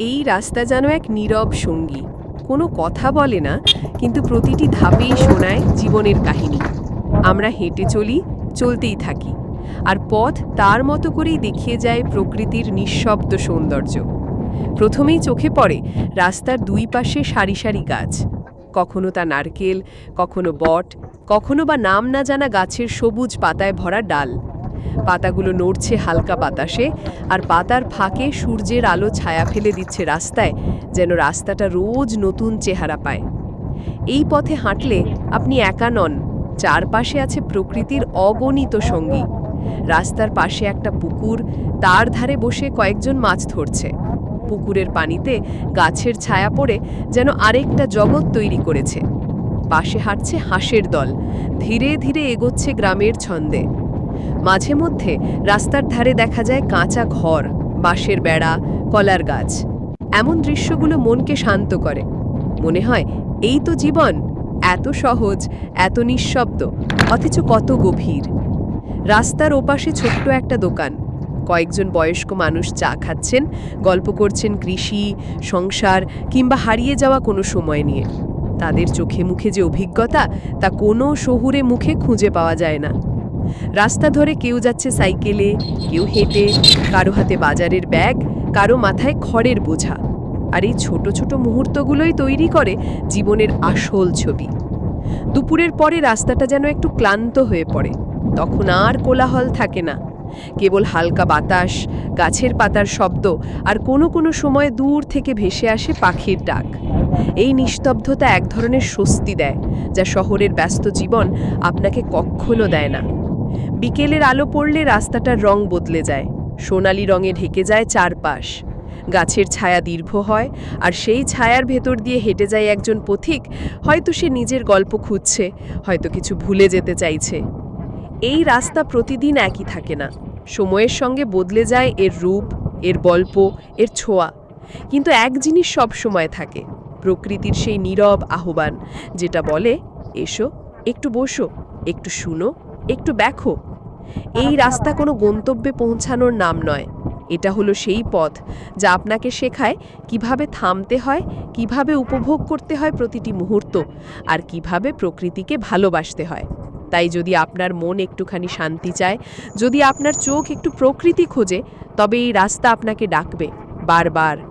এই রাস্তা যেন এক নীরব সঙ্গী। কোনো কথা বলে না, কিন্তু প্রতিটি ধাপেই শোনায় জীবনের কাহিনী। আমরা হেঁটে চলি, চলতেই থাকি। আর পথ তার মতো করেই দেখিয়ে যায় প্রকৃতির নিঃশব্দ সৌন্দর্য। প্রথমেই চোখে পড়ে রাস্তার দুই পাশে সারি সারি গাছ। কখনো তা নারকেল, কখনো বট, কখনো বা নাম না জানা গাছের সবুজ পাতায় ভরা ডাল। পাতাগুলো নড়ছে হালকা বাতাসে, আর পাতার ফাঁকে সূর্যের আলো ছায়া ফেলে দিচ্ছে রাস্তায়, যেন রাস্তাটা রোজ নতুন চেহারা পায়। এই পথে হাঁটলে আপনি একা নন, চারপাশে আছে প্রকৃতির অগণিত সঙ্গী। রাস্তার পাশে একটা পুকুর, তার ধারে বসে কয়েকজন মাছ ধরছে। পুকুরের পানিতে গাছের ছায়া পড়ে যেন আরেকটা জগৎ তৈরি করেছে। পাশে হাঁটছে হাঁসের দল, ধীরে ধীরে এগোচ্ছে গ্রামের ছন্দে। মাঝে মধ্যে রাস্তার ধারে দেখা যায় কাঁচা ঘর, বাঁশের বেড়া, কলার গাছ। এমন দৃশ্যগুলো মনকে শান্ত করে। মনে হয়, এই তো জীবন, এত সহজ, এত নিঃশব্দ, অথচ কত গভীর। রাস্তার ওপাশে ছোট্ট একটা দোকান। কয়েকজন বয়স্ক মানুষ চা খাচ্ছেন, গল্প করছেন কৃষি, সংসার, কিংবা হারিয়ে যাওয়া কোনো সময় নিয়ে। তাদের চোখে মুখে যে অভিজ্ঞতা, তা কোনো শহুরে মুখে খুঁজে পাওয়া যায় না। রাস্তা ধরে কেউ যাচ্ছে সাইকেলে, কেউ হেঁটে, কারও হাতে বাজারের ব্যাগ, কারও মাথায় খড়ের বোঝা। আর এই ছোট ছোট মুহূর্তগুলোই তৈরি করে জীবনের আসল ছবি। দুপুরের পরে রাস্তাটা যেন একটু ক্লান্ত হয়ে পড়ে। তখন আর কোলাহল থাকে না। কেবল হালকা বাতাস, গাছের পাতার শব্দ আর কোনো কোনো সময় দূর থেকে ভেসে আসে পাখির ডাক। এই নিস্তব্ধতা এক ধরনের স্বস্তি দেয়, যা শহরের ব্যস্ত জীবন আপনাকে কখনো দেয় না। বিকেলের আলো পড়লে রাস্তাটার রং বদলে যায়। সোনালি রঙে ঢেকে যায় চারপাশ। গাছের ছায়া দীর্ঘ হয়, আর সেই ছায়ার ভেতর দিয়ে হেঁটে যায় একজন পথিক। হয়তো সে নিজের গল্প খুঁজছে, হয়তো কিছু ভুলে যেতে চাইছে। এই রাস্তা প্রতিদিন একই থাকে না। সময়ের সঙ্গে বদলে যায় এর রূপ, এর গল্প, এর ছোঁয়া। কিন্তু এক জিনিস সব সময় থাকে, প্রকৃতির সেই নীরব আহ্বান, যেটা বলে, এসো, একটু বসো, একটু শুনো, একটু দেখো। এই রাস্তা কোনো গন্তব্যে পৌঁছানোর নাম নয়। এটা হলো সেই পথ যা আপনাকে শেখায় কীভাবে থামতে হয়, কীভাবে উপভোগ করতে হয় প্রতিটি মুহূর্ত, আর কীভাবে প্রকৃতিকে ভালোবাসতে হয়। তাই যদি আপনার মন একটুখানি শান্তি চায়, যদি আপনার চোখ একটু প্রকৃতি খোঁজে, তবে এই রাস্তা আপনাকে ডাকবে বারবার।